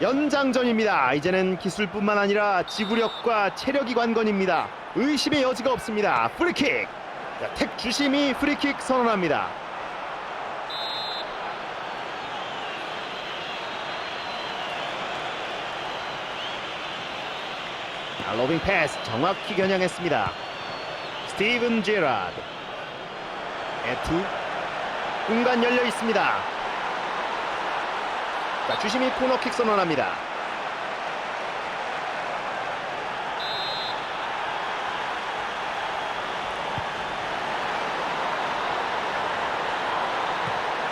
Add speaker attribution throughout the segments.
Speaker 1: 연장전입니다. 이제는 기술뿐만 아니라 지구력과 체력이 관건입니다. 의심의 여지가 없습니다. 프리킥. 자, 택 주심이 프리킥 선언합니다. 자, 로빙 패스 정확히 겨냥했습니다. 스티븐 제라드. 에투. 공간 열려 있습니다. 자, 주심이 코너킥 선언합니다.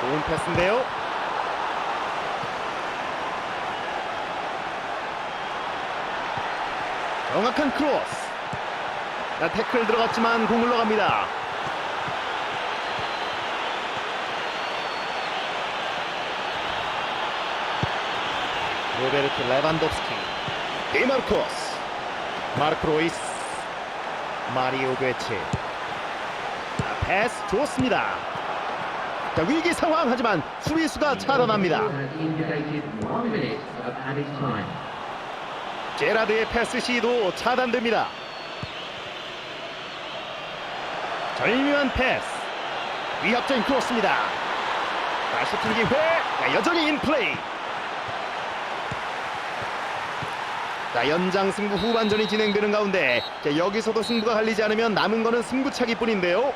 Speaker 1: 좋은 패스인데요. 정확한 크로스. 자, 태클 들어갔지만 공 흘러갑니다. 로베르트 레반도프스키. 데마르코스. 마르크 로이스. 마리오 괴치. 자, 패스 좋습니다. 자, 위기 상황. 하지만 수비수가 차단합니다. 제라드의 패스 시도 차단됩니다. 절묘한 패스. 위협적인 크로스입니다. 자, 슈팅 기회. 자, 여전히 인플레이 자 연장 승부 후반전이 진행되는 가운데 자, 여기서도 승부가 갈리지 않으면 남은 거는 승부차기 뿐인데요.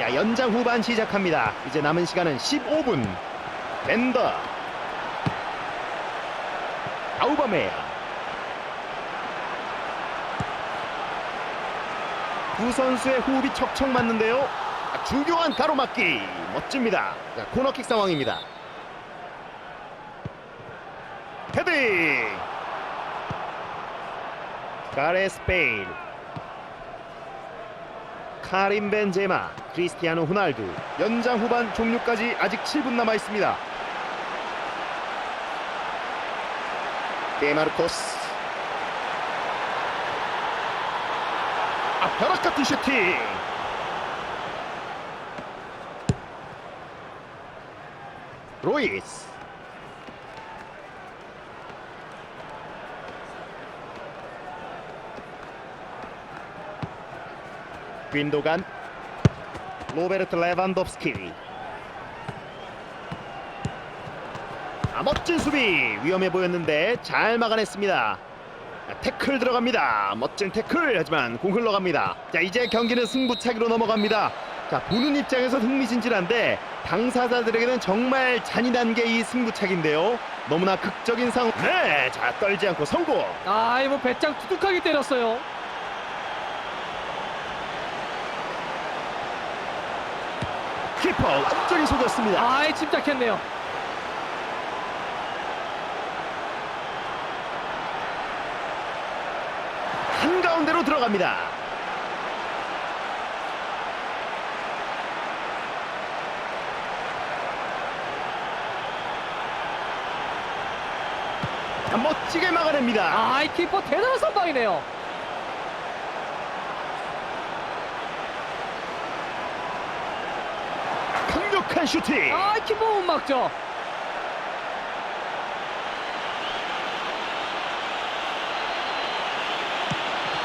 Speaker 1: 야 연장 후반 시작합니다. 이제 남은 시간은 15분. 벤더. 아우바메야 두 선수의 호흡이 척척 맞는데요. 아, 중요한 가로막기. 멋집니다. 자, 코너킥 상황입니다 헤딩 가레스 베일 카림 벤제마 크리스티아노 호날두 연장 후반 종료까지 아직 7분 남아 있습니다. 데마르코스. 아 벼락 같은 슈팅. 로이스 윈도간. 로베르트 레반도프스키. 아, 멋진 수비. 위험해 보였는데 잘 막아냈습니다. 아, 태클 들어갑니다. 멋진 태클. 하지만 공 흘러갑니다. 자 이제 경기는 승부차기로 넘어갑니다. 자 보는 입장에서 흥미진진한데 당사자들에게는 정말 잔인한 게 이 승부차기인데요. 너무나 극적인 상황. 네자 떨지 않고 성공.
Speaker 2: 아, 이 뭐 배짱 두둑하게 때렸어요.
Speaker 1: 키퍼 완전히 속였습니다
Speaker 2: 아, 침착했네요.
Speaker 1: 한가운데로 들어갑니다. 멋지게 막아냅니다.
Speaker 2: 아, 이 키퍼 대단한 선방이네요.
Speaker 1: 강력한 슈팅.
Speaker 2: 아, 이 키퍼 못 막죠.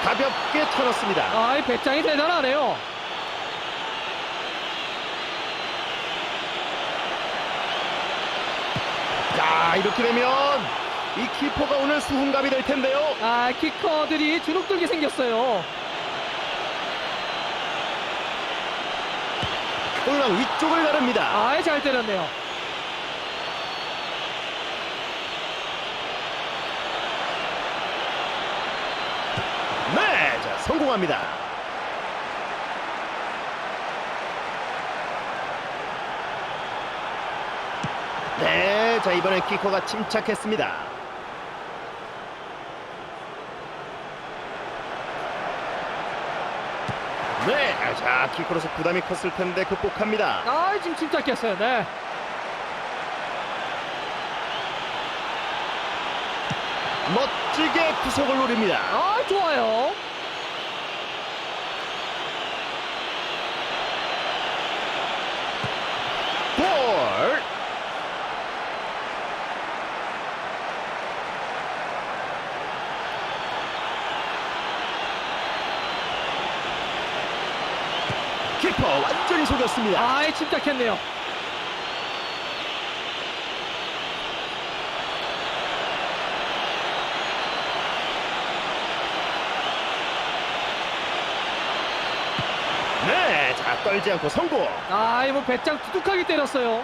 Speaker 1: 가볍게 털었습니다.
Speaker 2: 아, 이 배짱이 대단하네요.
Speaker 1: 자, 이렇게 되면 이 키퍼가 오늘 수훈갑이 될 텐데요.
Speaker 2: 아, 키커들이 주눅들게 생겼어요.
Speaker 1: 골망 위쪽을 가릅니다.
Speaker 2: 아, 잘 때렸네요.
Speaker 1: 네, 자, 성공합니다. 네, 자, 이번엔 키커가 침착했습니다. 네, 자, 키커로서 부담이 컸을 텐데 극복합니다.
Speaker 2: 아, 지금 침착했어요. 네.
Speaker 1: 멋지게 구석을 노립니다.
Speaker 2: 아, 좋아요.
Speaker 1: 골! 잘 속였습니다.
Speaker 2: 아이 침착했네요.
Speaker 1: 네, 자 떨지 않고 성공.
Speaker 2: 아이 뭐 배짱 두둑하게 때렸어요.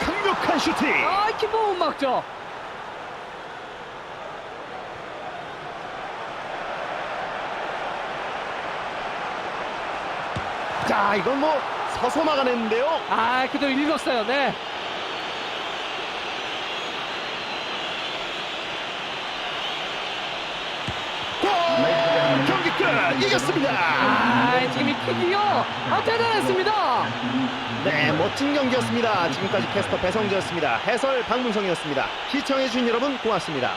Speaker 1: 강력한 슈팅.
Speaker 2: 아이 키퍼 못 막죠.
Speaker 1: 자, 이건 뭐 서서 막아냈는데요.
Speaker 2: 아 그대로 읽었어요. 네.
Speaker 1: 골! 경기 끝! 이겼습니다.
Speaker 2: 아 지금 이 킥이요. 아 대단했습니다.
Speaker 1: 네, 멋진 경기였습니다. 지금까지 캐스터 배성재였습니다. 해설 박문성이었습니다. 시청해주신 여러분 고맙습니다.